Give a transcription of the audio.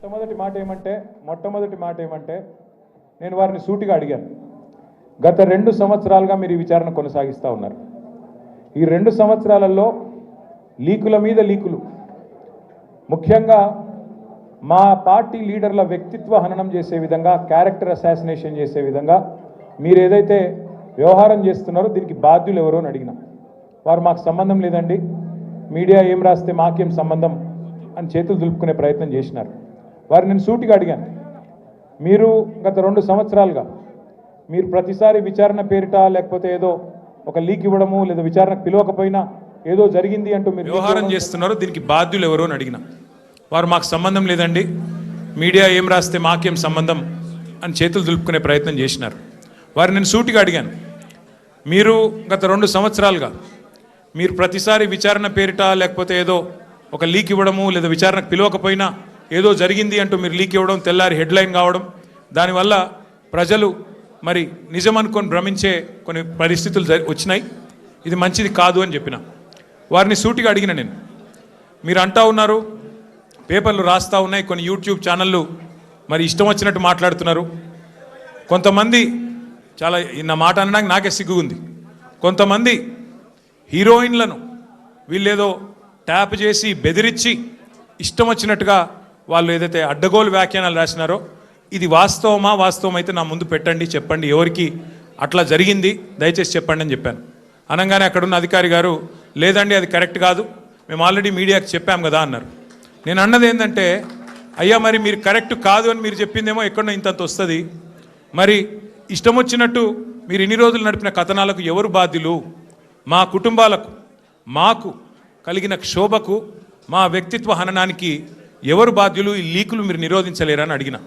మొట్టమొదటి మాట ఏమంటే మొట్టమొదటి మాట ఏమంటే నేను వారిని సూటిగా అడిగాను. గత రెండు సంవత్సరాలుగా మీరు ఈ విచారణ కొనసాగిస్తూ ఉన్నారు. ఈ రెండు సంవత్సరాలలో లీకుల మీద లీకులు. ముఖ్యంగా మా పార్టీ లీడర్ల వ్యక్తిత్వ హననం చేసే విధంగా క్యారెక్టర్ అసాసినేషన్ చేసే విధంగా మీరు ఏదైతే వ్యవహారం చేస్తున్నారో దీనికి బాధ్యులు ఎవరో అని అడిగిన. వారు మాకు సంబంధం లేదండి. మీడియా ఏం రాస్తే మాకేం సంబంధం అని చేతులు దులుపుకునే ప్రయత్నం చేసినారు. వారు నేను సూటిగా అడిగాను. మీరు గత రెండు సంవత్సరాలుగా మీరు ప్రతిసారి విచారణ పేరిట లేకపోతే ఏదో ఒక లీక్ ఇవ్వడము లేదా విచారణకు పిలవకపోయినా ఏదో జరిగింది అంటూ మీరు వ్యవహారం చేస్తున్నారు దీనికి బాధ్యులు ఎవరు అని అడిగిన. వారు మాకు సంబంధం లేదండి మీడియా ఏం రాస్తే మాకేం సంబంధం అని చేతులు దులుపుకునే ప్రయత్నం చేసినారు. వారు నేను సూటిగా అడిగాను. మీరు గత రెండు సంవత్సరాలుగా మీరు ప్రతిసారి విచారణ పేరిట లేకపోతే ఏదో ఒక లీక్ ఇవ్వడము లేదా విచారణకు పిలవకపోయినా ఏదో జరిగింది అంటూ మీరు లీక్ ఇవ్వడం తెల్లారి హెడ్లైన్ కావడం దానివల్ల ప్రజలు మరి నిజం అనుకొని భ్రమించే కొన్ని పరిస్థితులు జరి- వచ్చినాయి. ఇది మంచిది కాదు అని చెప్పిన. వారిని సూటిగా అడిగిన నేను మీరు అంటా ఉన్నారు పేపర్లు రాస్తా ఉన్నాయి కొన్ని యూట్యూబ్ ఛానళ్ళు మరి ఇష్టం వచ్చినట్టు మాట్లాడుతున్నారు. కొంతమంది చాలా నా మాట అనడానికి నాకే సిగ్గు ఉంది కొంతమంది హీరోయిన్లను వీళ్ళేదో ట్యాప్ చేసి బెదిరించి ఇష్టం వచ్చినట్టుగా వాళ్ళు ఏదైతే అడ్డగోలు వ్యాఖ్యానాలు రాసినారో ఇది వాస్తవమా వాస్తవం అయితే నా ముందు పెట్టండి చెప్పండి ఎవరికి అట్లా జరిగింది దయచేసి చెప్పండి అని చెప్పాను. అనగానే అక్కడున్న అధికారి గారు లేదండి అది కరెక్ట్ కాదు మేము ఆల్రెడీ మీడియాకి చెప్పాం కదా అన్నారు. నేను అన్నది ఏంటంటే అయ్యా మరి మీరు కరెక్ట్ కాదు అని మీరు చెప్పిందేమో ఎక్కడో ఇంతంత వస్తుంది. మరి ఇష్టం వచ్చినట్టు మీరు ఇన్ని రోజులు నడిపిన కథనాలకు ఎవరు బాధ్యులు? మా కుటుంబాలకు మాకు కలిగిన క్షోభకు మా వ్యక్తిత్వ హననానికి ఎవరు బాధ్యులు ఈ లీకులు మీరు నిరోధించలేరని అడిగినా.